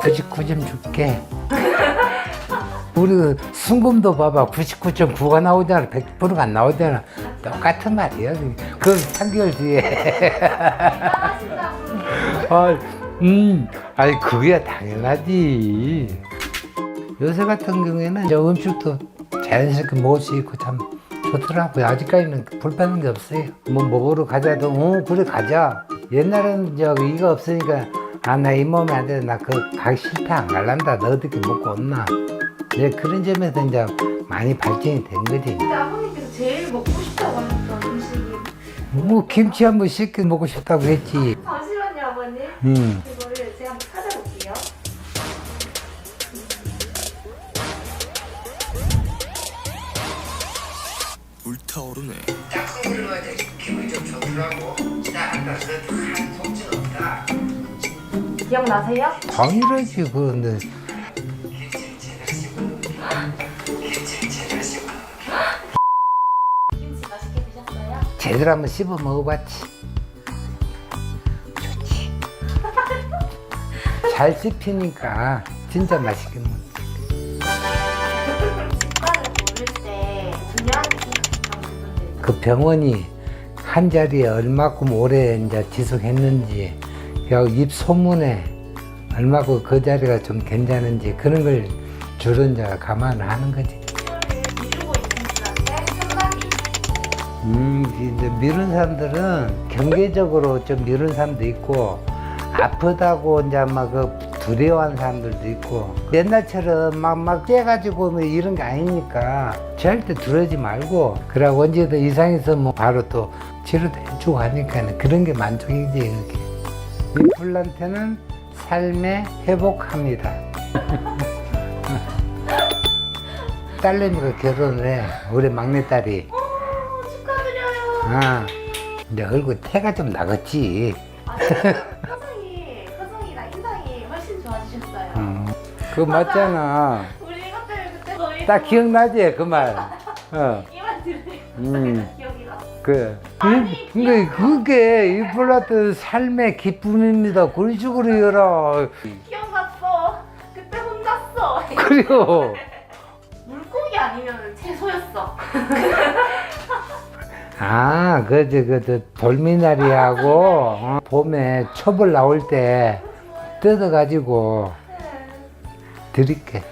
99점 줄게. 우리 순금도 봐봐. 99.9가 나오잖아. 100%가 안 나오잖아. 똑같은 말이야. 그 3개월 뒤에. 아, 음, 아니 그게 당연하지. 요새 같은 경우에는 이제 음식도 자연스럽게 먹을 수 있고 참 좋더라고요. 아직까지는 불편한 게 없어요. 뭐 먹으러 가자도 어 그래 가자. 옛날에는 저기 이거 없으니까 아 나 이 몸에 안돼나그 가기 싫다 안 갈란다 너 어떻게 먹고 온나 네, 그런 점에서 이제 많이 발전이 된 거지. 근데 아버님께서 제일 먹고 싶다고 하셨던 음식이 뭐 김치 한번 씻겨 먹고 싶다고 했지. 잠시만요 아버님 음. 이거를 제가 한번 찾아볼게요 불타오르네. 짝꿍을 넣어야 돼. 기분이 좀 좋더라고. 나한다 그한 속지 없다. 기억나세요? 당연하지 그런데 김치 맛있게 드셨어요? 제대로 한번 씹어 먹어봤지. 좋지. 잘 씹히니까 진짜 맛있게 먹. 치과를 고를 때 중요하게 생각했던 부분들 그 병원이 한 자리에 얼마큼 오래 이제 지속했는지, 그리고 입 소문에 얼마큼 그 자리가 좀 괜찮은지 그런 걸 주로 이제 감안을 하는 거지. 음, 이제 미룬 사람들은 경제적으로 좀 미룬 사람도 있고 아프다고 이제 막그 두려워하는 사람들도 있고 옛날처럼 막막 떼가지고 뭐 이런 게 아니니까 절대 두려지 말고 그러고 언제든 이상해서 뭐 바로 또 치료도 해주고 하니까 그런 게 만족이지 이렇게 이 플란트는 삶에 회복합니다. 딸내미가 결혼을 해 우리 막내딸이 오 축하드려요 아, 이제 얼굴 태가 좀. 아, 인상이 훨씬 좋아지셨어요 음, 그거 맞잖아. 우리 이것 그때 저희 딱 기억나지, 그 말. 어, 이만 들으니까 음. 그. 아니, 근데 그게 이플라트 삶의 기쁨입니다. 그런 식으로 열어. 기억났어 그때 혼났어 그래요. 물고기 아니면 채소였어 아, 그저, 그저, 돌미나리하고, 어, 봄에 초벌 나올 때 뜯어가지고 네. 드릴게.